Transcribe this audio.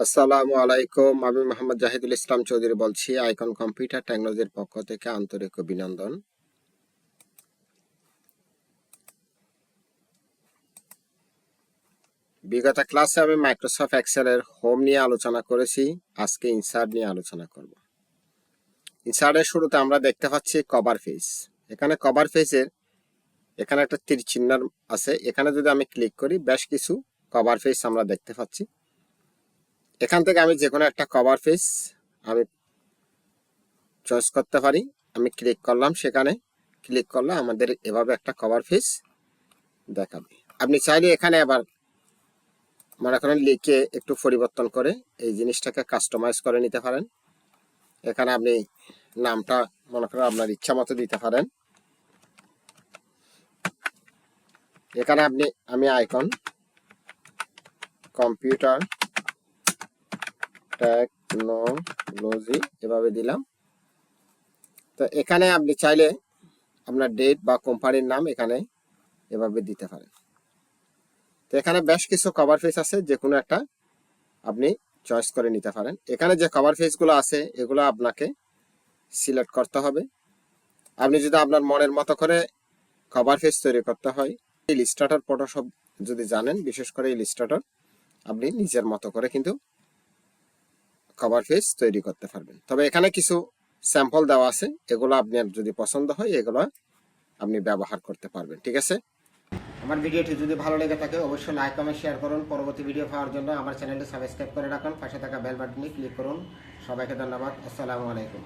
আসসালামু আলাইকুম, আমি মোহাম্মদ জাহিদুল ইসলাম চৌধুরী বলছি, আইকন কম্পিউটার টেকনোলজির পক্ষ থেকে আন্তরিক অভিনন্দন। বিগত ক্লাসে আমি মাইক্রোসফট এক্সেলের হোম নিয়ে আলোচনা করেছি, আজকে ইনসার্ট নিয়ে আলোচনা করব। ইনসার্টের শুরুতে আমরা দেখতে পাচ্ছি কভার ফেস। এখানে কভার ফেসের এখানে একটা তীর চিহ্ন আছে, এখানে যদি আমি ক্লিক করি, বেশ কিছু কভার ফেস আমরা দেখতে পাচ্ছি। এখান থেকে আমি যে কোনো একটা কভার ফেস আমি চয়েস করতে পারি। আমি ক্লিক করলাম সেখানে। ক্লিক করলে আমাদের এভাবে একটা কভার ফেস দেখাবে। আপনি চাইলে এখানে আবার মনে করেন লিখে একটু পরিবর্তন করে এই জিনিসটাকে কাস্টমাইজ করে নিতে পারেন। এখানে আপনি নামটা মনে করেন আপনার ইচ্ছা মতো দিতে পারেন। এখানে আপনি, আমি আইকন কম্পিউটার টেকনোলজি এভাবে দিলাম। তো এখানে আপনি চাইলে আপনার ডেট বা কোম্পানির নাম এখানে এভাবে দিতে পারেন। তো এখানে বেশ কিছু কভার ফেস আছে যে কোনো একটা আপনি চয়েস করে নিতে পারেন। এখানে যে কভার ফেসগুলো আছে, এগুলো আপনাকে সিলেক্ট করতে হবে। আপনি যদি আপনার মনের মতো করে কভার ফেস তৈরি করতে হয় ইলিস্ট্রেটর ফটোশপ যদি জানেন, বিশেষ করে এই ইলিস্ট্রেটর আপনি নিজের মতো করে কিন্তু কভার ফেস তৈরি করতে পারবেন। তবে এখানে কিছু স্যাম্পল দেওয়া আছে, এগুলো আপনার যদি পছন্দ হয়, এগুলো আপনি ব্যবহার করতে পারবেন, ঠিক আছে? আমার ভিডিওটি যদি ভালো লেগে থাকে, অবশ্যই লাইক কমেন্ট শেয়ার করুন। পরবর্তী ভিডিও পাওয়ার জন্য আমার চ্যানেলটি সাবস্ক্রাইব করে রাখুন। পাশে থাকা বেল বাটনে ক্লিক করুন। সবাইকে ধন্যবাদ। আসসালামু আলাইকুম।